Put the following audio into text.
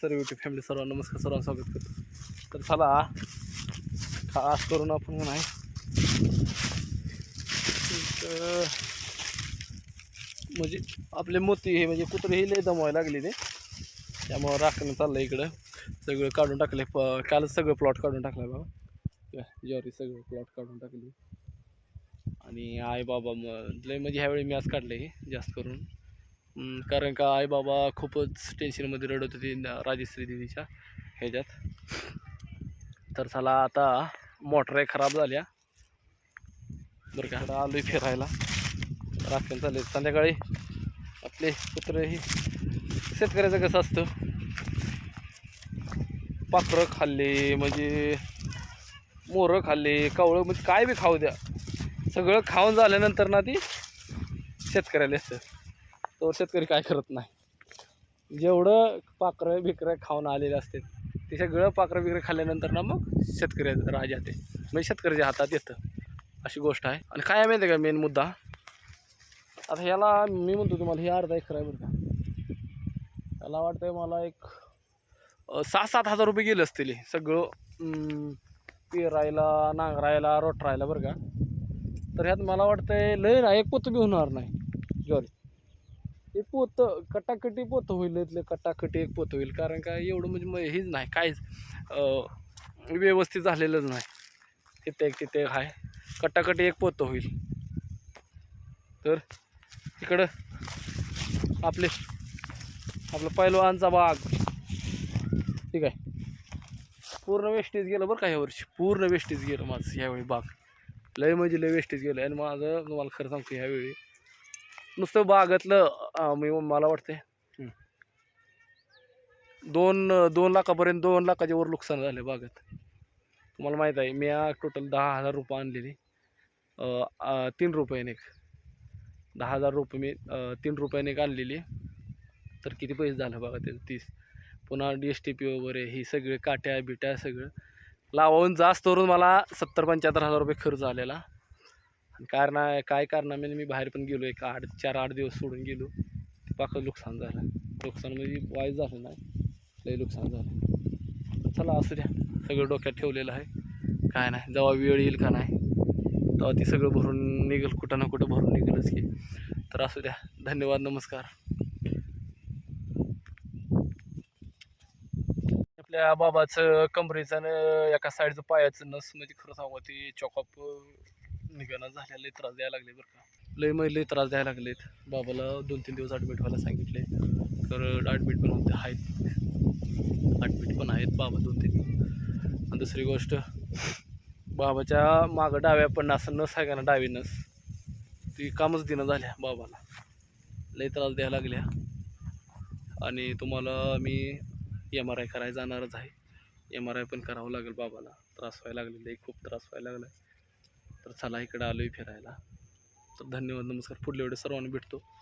सर्व YouTube family सर्वांना नमस्कार सर्वांना स्वागत करतो. तर चला खास करून आपण नाही म्हणजे आपले मोती हे म्हणजे कुत्रे हे लय दमवायला लागले ते त्यामुळं राखणं चाललं इकडं. सगळं काढून टाकले प कालच सगळं प्लॉट काढून टाकलं बाबा. ज्वारी सगळं प्लॉट काढून टाकली. आणि आई बाबा मग लय म्हणजे ह्यावेळी मी आज काढले हे जास्त करून. कारण का आई बाबा खूपच टेन्शनमध्ये रडत होती राजेश्री दिदीच्या ह्याच्यात. तर चला आता मोटर खराब झाल्या. बरं का आता आलोय फिरायला. राखण चालले संध्याकाळी आपले कुत्रे हे शेतकऱ्याचं कसं असतं? पाखरं खाल्ले म्हणजे मोरं खाल्ले कावळं म्हणजे काय बी खाऊ द्या. सगळं खाऊन झाल्यानंतर ना ती शेतकऱ्याला असतं. तो शेतकरी काय करत नाही. जेवढं पाखरं बिकरं खाऊन आलेले असते ते सगळं पाखरं बिकरं खाल्ल्यानंतर ना मग शेतकरी राजा ते म्हणजे शेतकऱ्याच्या हातात येतं. अशी गोष्ट आहे. आणि काय माहिती आहे का मेन मुद्दा? आता ह्याला मी म्हणतो तुम्हाला हे अर्धा एकर आहे बरं का. त्याला वाटतंय मला एक सहा सात हजार रुपये गेले असतील हे सगळं पेरायला नांगरायला रोटरायला बरं का. तर ह्यात मला वाटतंय लय ना एक पोत बी होणार नाही. ज्वारी हे पोतं कटाकटी पोतं होईल इथलं कटाकटी एक पोतं होईल. कारण का एवढं म्हणजे मग हेच नाही काहीच व्यवस्थित झालेलंच नाही. तिथे एक तिथे आहे कटाकटी एक पोतं होईल. तर इकडं आपले आपलं पैलवानचा बाग. ठीक आहे. पूर्ण वेस्टेज गेलं बरं का ह्यावर्षी पूर्ण वेस्टेज गेलं माझं ह्यावेळी बाग. लय म्हणजे लय वेस्टेज गेलं. आणि माझं तुम्हाला खरं सांगतो ह्यावेळी नुसतं बागातलं मी मला वाटते दोन दोन लाखापर्यंत दोन लाखाच्या वर नुकसान झालं बागात. तुम्हाला माहीत आहे मी टोटल दहा हजार रुपये आणलेली. तीन रुपयाने एक. दहा हजार रुपये मी तीन रुपयाने एक आणलेली. तर किती पैसे झालं बघा ते तीस. पुन्हा डी एस टी पी वगैरे ही सगळे काट्या बिट्या सगळं. लावून जास्त करून मला सत्तर पंच्याहत्तर हजार रुपये खर्च आलेला. कारण काय कारणाने म्हणजे मी बाहेर पण गेलो एक आठ चार आठ दिवस सोडून गेलो. ते पाकं नुकसान झालं. नुकसान म्हणजे वाईट झालं नाही. लई नुकसान झालं. चला असू द्या. सगळं डोक्यात ठेवलेलं आहे. काय नाही जेव्हा वेळ येईल का नाही तेव्हा ती सगळं भरून निघेल. कुठं ना कुठं भरून निघेलच की. तर असू द्या. धन्यवाद नमस्कार. आपल्या बाबाचं कमरेचं आणि एका साईडचं पायाचं नस म्हणजे खरं सांगू ते चॉकअप निघाला झाल्या लय त्रास द्यायला लागले बरं का. लय मग लय त्रास द्यायला लागलेत. बाबाला दोन तीन दिवस ॲडमिट व्हायला सांगितले. तर ॲडमिट पण होते आहेत. ॲडमिट पण आहेत बाबा दोन तीन. आणि दुसरी गोष्ट बाबाच्या मागं डाव्या पण असं नस आहे का ना डावी नस? ती कामच दिनं झाल्या बाबाला. लय त्रास द्यायला लागल्या. आणि तुम्हाला मी एम आर आय करायला जाणारच आहे. एम आर आय पण करावं लागेल बाबाला. त्रास व्हायला लागलेला आहे खूप त्रास व्हायला लागला आहे तर चला इकडं आलो आहे फिरायला. तर धन्यवाद नमस्कार. पुढल्या वेळेस सर्वांना भेटतो.